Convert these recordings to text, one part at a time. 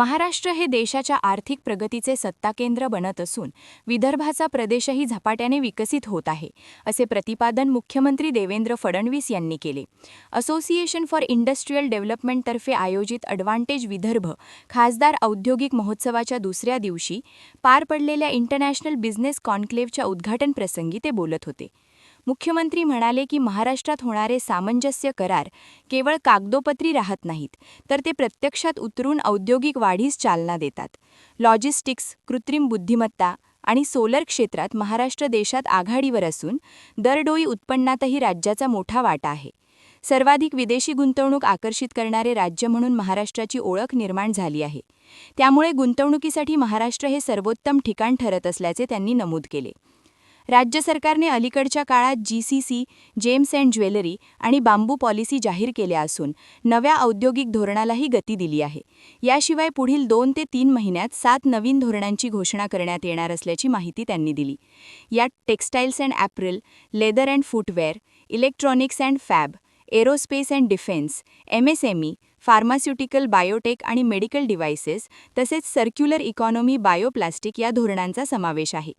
महाराष्ट्र हे देशाच्या आर्थिक प्रगतीचे सत्ताकेंद्र बनत असून विदर्भाचा प्रदेशही झपाट्याने विकसित होत आहे असे प्रतिपादन मुख्यमंत्री देवेंद्र फडणवीस यांनी केले. असोसिएशन फॉर इंडस्ट्रीयल डेव्हलपमेंटतर्फे आयोजित अडव्हान्टेज विदर्भ खासदार औद्योगिक महोत्सवाच्या दुसऱ्या दिवशी पार पडलेल्या इंटरनॅशनल बिझनेस कॉन्क्लेव्हच्या उद्घाटन प्रसंगी ते बोलत होते. मुख्यमंत्री म्हणाले की महाराष्ट्रात होणारे सामंजस्य करार केवळ कागदोपत्री राहत नाहीत तर ते प्रत्यक्षात उतरून औद्योगिक वाढीस चालना देतात. लॉजिस्टिक्स कृत्रिम बुद्धिमत्ता आणि सोलर क्षेत्रात महाराष्ट्र देशात आघाडीवर असून दरडोई उत्पन्नातही राज्याचा मोठा वाटा आहे. सर्वाधिक विदेशी गुंतवणूक आकर्षित करणारे राज्य म्हणून महाराष्ट्राची ओळख निर्माण झाली आहे. त्यामुळे गुंतवणुकीसाठी महाराष्ट्र हे सर्वोत्तम ठिकाण ठरत असल्याचे त्यांनी नमूद केले. राज्य सरकारने अलीकडच्या काळात जीसीसी जेम्स अँड ज्वेलरी आणि बांबू पॉलिसी जाहीर केल्या असून नव्या औद्योगिक धोरणालाही गती दिली आहे. याशिवाय पुढील दोन ते तीन महिन्यात सात नवीन धोरणांची घोषणा करण्यात येणार असल्याची माहिती त्यांनी दिली. यात textiles and apparel leather and footwear electronics and fab aerospace and defence MSME pharmaceutical biotech आणि मेडिकल डिव्हायसेस तसेच सर्क्युलर इकॉनॉमी बायोप्लास्टिक या धोरणांचा समावेश आहे.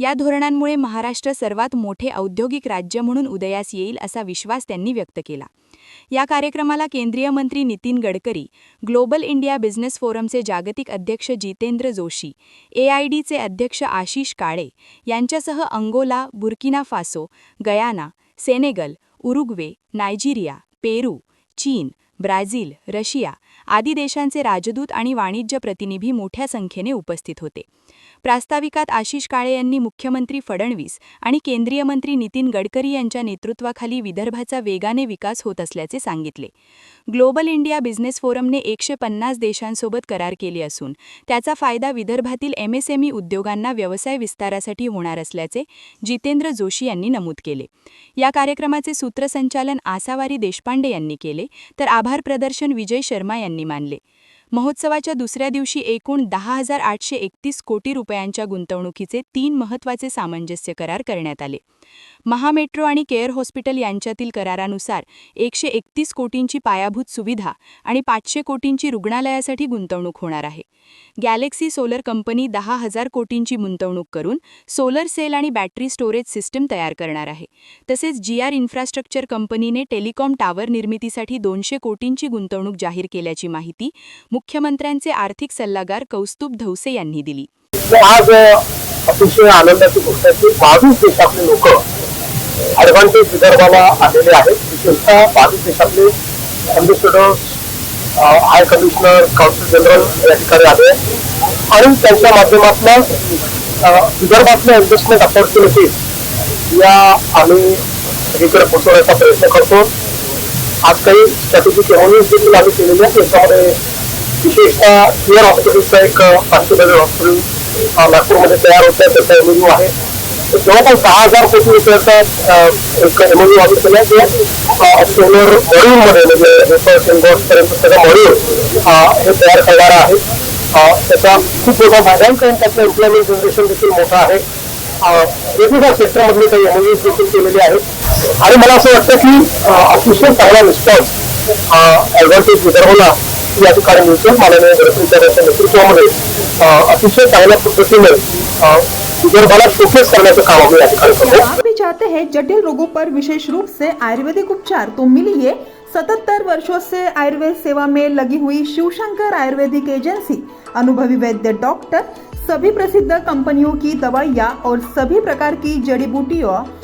या धोरणांमुळे महाराष्ट्र सर्वात मोठे औद्योगिक राज्य म्हणून उदयास येईल असा विश्वास त्यांनी व्यक्त केला. या कार्यक्रमाला केंद्रीय मंत्री Nitin Gadkari global India business फोरमचे जागतिक अध्यक्ष जितेंद्र जोशी एआयडीचे अध्यक्ष आशिष काळे यांच्यासह Angola Burkina Faso Guyana Senegal Uruguay Nigeria Peru चीन ब्राझील रशिया आदी देशांचे राजदूत आणि वाणिज्य प्रतिनिधी मोठ्या संख्येने उपस्थित होते. प्रास्ताविकात आशिष काळे यांनी मुख्यमंत्री फडणवीस आणि केंद्रीय मंत्री नितीन गडकरी यांच्या नेतृत्वाखाली विदर्भाचा वेगाने विकास होत असल्याचे सांगितले. ग्लोबल इंडिया बिझनेस फोरमने एकशे पन्नास देशांसोबत करार केले असून त्याचा फायदा विदर्भातील एमएसएमई उद्योगांना व्यवसाय विस्तारासाठी होणार असल्याचे जितेंद्र जोशी यांनी नमूद केले. या कार्यक्रमाचे सूत्रसंचालन आसावारी देशपांडे यांनी केले तर आभार प्रदर्शन विजय शर्मा यांनी मानले. महोत्सवाच्या दुसऱ्या दिवशी एकूण दहा हजार आठशे एकतीस कोटी रुपयांच्या गुंतवणुकीचे तीन महत्त्वाचे सामंजस्य करार करण्यात आले. महामेट्रो आणि केअर हॉस्पिटल यांच्यातील करारानुसार एकशे एकतीस कोटींची पायाभूत सुविधा आणि पाचशे कोटींची रुग्णालयासाठी गुंतवणूक होणार आहे. गॅलेक्सी सोलर कंपनी दहा हजार कोटींची गुंतवणूक करून सोलर सेल आणि बॅटरी स्टोरेज सिस्टम तयार करणार आहे. तसेच जी आर इन्फ्रास्ट्रक्चर कंपनीने टेलिकॉम टावर निर्मितीसाठी दोनशे कोटींची गुंतवणूक जाहीर केल्याची माहिती मुख्यमंत्र्यांचे आर्थिक सल्लागार कौस्तुभ धौसे यांनी दिली. आज अतिशय आनंदाची गोष्ट आहे की बावीस देशातले लोक ॲडव्हान्टेज विदर्भाला आलेले आहेत. विशेषतः बावीस देशातले ambassadors high commissioner council general या ठिकाणी आले. आणि त्यांच्या माध्यमातून विदर्भातल्या इन्व्हेस्टमेंट अपॉर्च्युनिटीज या आम्ही सगळीकडे पोहोचवण्याचा प्रयत्न करतो. आज काही स्ट्रॅटेजिक एमओनीज देखील आम्ही केलेले आहेत. याच्यामध्ये विशेषतः क्लिअर हॉस्पिटलचा एक पाचशे बेड हॉस्पिटल नागपूरमध्ये तयार होत आहे त्याचा एमओयू आहे. जवळपास दहा हजार कोटी रुपयाचा एक एमओयू आम्ही केला जे सोलर मॉड्यूलमध्ये म्हणजे रिसर्च पर्यंत सगळं मॉड्यूल हे तयार करणार आहे. त्याचा खूप मोठा फायदा आहे कारण त्याचं एम्प्लॉयमेंट जनरेशन देखील मोठं आहे. वेगवेगळ्या सेक्टरमधले काही एमओयूज देखील केलेले आहेत. आणि मला असं वाटतं की अतिशय चांगला रिस्पॉन्स ऍडव्हान्टेज विदर्भला भी चाहते हैं जटिल रोगों पर विशेष रूप से आयुर्वेदिक उपचार. तो मिलिए सतहत्तर वर्षों से आयुर्वेद सेवा में लगी हुई शिवशंकर आयुर्वेदिक एजेंसी. अनुभवी वैद्य डॉक्टर, सभी प्रसिद्ध कंपनियों की दवाइयाँ और सभी प्रकार की जड़ी बूटियों